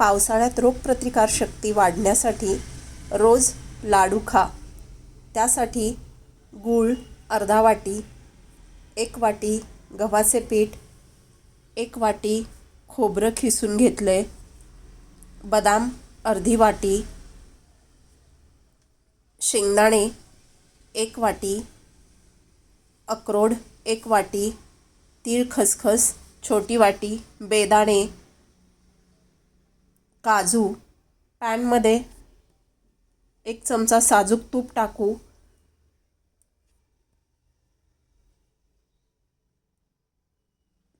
पावसाळ्यात रोगप्रतिकारशक्ती वाढण्यासाठी रोज लाडू खा. त्यासाठी गूळ अर्धा वाटी एक वाटी गव्हाचे पीठ एक वाटी खोबरं खिसून घेतलं आहे बदाम अर्धी वाटी शेंगदाणे एक वाटी अक्रोड एक वाटी तीळ खसखस छोटी वाटी बेदाणे काजू पॅनमध्ये एक चमचा साजूक तूप टाकू.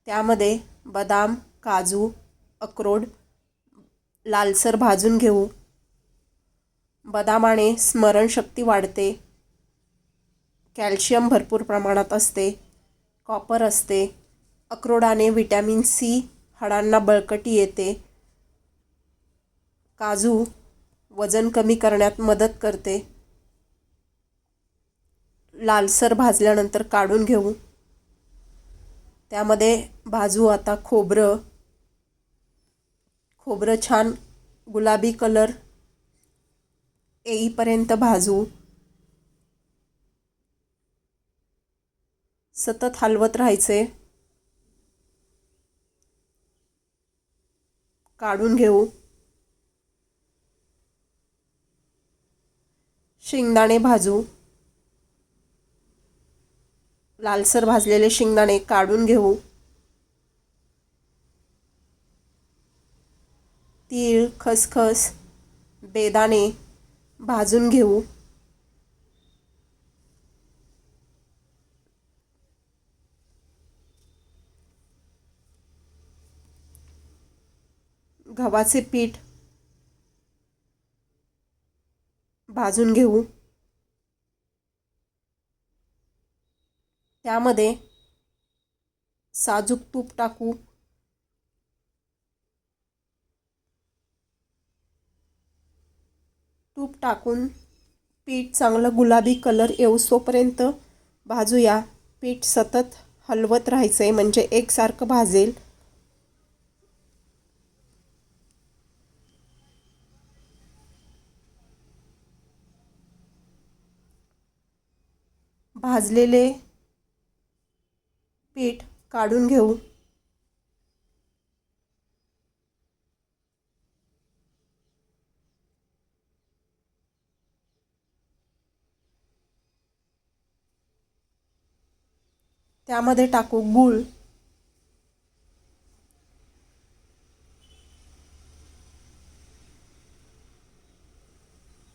त्यामध्ये बदाम काजू अक्रोड लालसर भाजून घेऊ. बदामाने स्मरणशक्ती वाढते. कॅल्शियम भरपूर प्रमाणात असते. कॉपर असते. अक्रोडाने व्हिटॅमिन सी हाडांना बळकटी येते. काजू वजन कमी करण्यात मदत करते. लालसर भाजल्यानंतर काढून घेऊ. त्यामध्ये भाजू आता खोबरं. खोबरं छान गुलाबी कलर येईपर्यंत भाजू. सतत हलवत राहायचे. काढून घेऊ. शेंगदाणे भाजू. लालसर भाजलेले शेंगदाणे काढून घेऊ. तीळ खसखस बेदाणे भाजून घेऊ. गव्हाचे पीठ भाजून घेऊ. त्यामध्ये साजूक तूप टाकू. तूप टाकून पीठ चांगलं गुलाबी कलर येऊसोपर्यंत भाजूया. पीठ सतत हलवत राहायचं आहे म्हणजे एकसारखं भाजेल. भाजलेले पीठ काढून घेऊ. त्यामध्ये टाकू गूळ.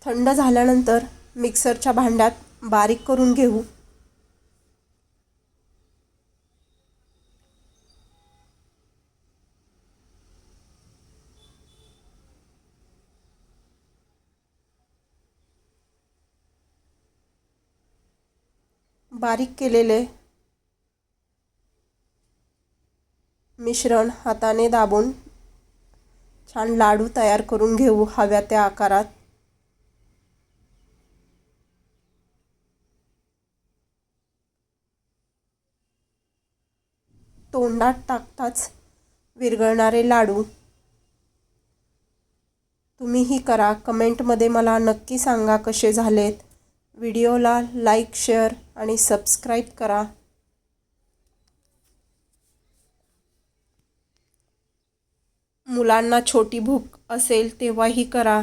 थंड झाल्यानंतर मिक्सरच्या भांड्यात बारीक करून घेऊ. बारीक केलेले मिश्रण हाताने दाबून छान लाडू तयार करून घेऊ हव्या त्या आकारात. तोंडात टाकताच विरघळणारे लाडू. तुम्हीही करा. कमेंटमध्ये मला नक्की सांगा कसे झालेत. व्हिडिओला लाईक शेअर आणि सबस्क्राईब करा. मुलांना छोटी भूक असेल तेव्हाही करा.